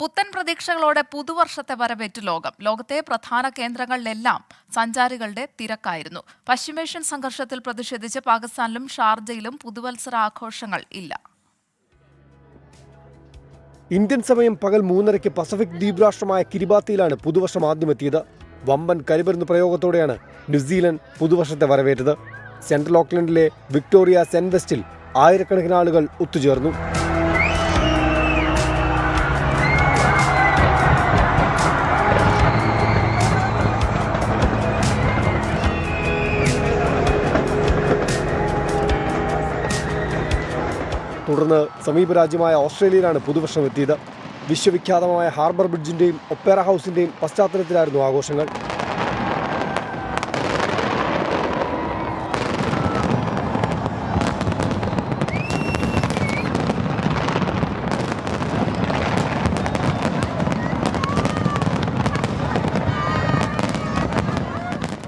പുത്തൻ പ്രതീക്ഷകളോടെ പുതുവർഷത്തെ വരവേറ്റ് ലോകം. ലോകത്തെ പ്രധാന കേന്ദ്രങ്ങളിലെല്ലാം സഞ്ചാരികളുടെ തിരക്കായിരുന്നു. പശ്ചിമേഷ്യൻ സംഘർഷത്തിൽ പ്രതിഷേധിച്ച് പാകിസ്ഥാനിലും ഷാർജയിലും പുതുവത്സര ആഘോഷങ്ങൾ ഇല്ല. ഇന്ത്യൻ സമയം പകൽ മൂന്നരയ്ക്ക് പസഫിക് ദ്വീപ് രാഷ്ട്രമായ കിരിബാത്തിയിലാണ് പുതുവർഷം ആദ്യമെത്തിയത്. വമ്പൻ കരിമരുന്ന് പ്രയോഗത്തോടെയാണ് ന്യൂസിലൻഡ് പുതുവർഷത്തെ വരവേറ്റത്. സെൻട്രൽ ഓക്ലൻഡിലെ വിക്ടോറിയ സെൻവെസ്റ്റിൽ വെസ്റ്റിൽ ആയിരക്കണക്കിന് ആളുകൾ ഒത്തുചേർന്നു. തുടർന്ന് സമീപ രാജ്യമായ ഓസ്ട്രേലിയയിലാണ് പുതുവർഷം എത്തിയത്. വിശ്വവിഖ്യാതമായ ഹാർബർ ബ്രിഡ്ജിന്റെയും ഒപ്പേറ ഹൗസിന്റെയും പശ്ചാത്തലത്തിലായിരുന്നു ആഘോഷങ്ങൾ.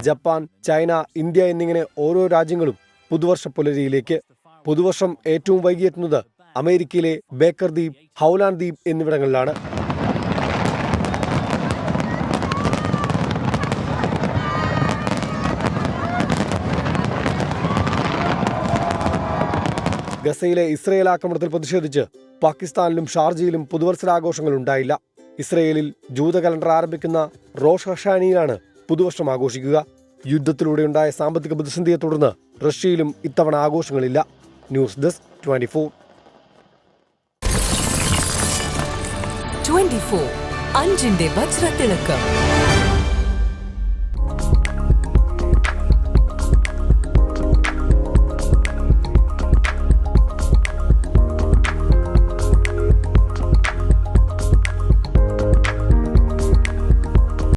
ജപ്പാൻ ചൈന ഇന്ത്യ എന്നിങ്ങനെ ഓരോ രാജ്യങ്ങളും പുതുവർഷ പുലരിയിലേക്ക് പുതുവർഷം ഏറ്റവും വൈകിയെത്തുന്നത് അമേരിക്കയിലെ ബേക്കർ ദ്വീപ് ഹൗലാൻ ദ്വീപ് എന്നിവിടങ്ങളിലാണ്. ഗസയിലെ ഇസ്രയേൽ ആക്രമണത്തിൽ പ്രതിഷേധിച്ച് പാകിസ്ഥാനിലും ഷാർജയിലും പുതുവത്സരാഘോഷങ്ങൾ ഉണ്ടായില്ല. ഇസ്രയേലിൽ ജൂത കലണ്ടർ ആരംഭിക്കുന്ന റോഷ് ഹഷാനിയിലാണ് പുതുവർഷം ആഘോഷിക്കുക. യുദ്ധത്തിലൂടെയുണ്ടായ സാമ്പത്തിക പ്രതിസന്ധിയെ തുടർന്ന് റഷ്യയിലും ഇത്തവണ ആഘോഷങ്ങളില്ല. ന്യൂസ് ഡെസ്ക് ട്വന്റി ഫോർ 24 അഞ്ചിന്റെ വജ്രത്തിളക്കം.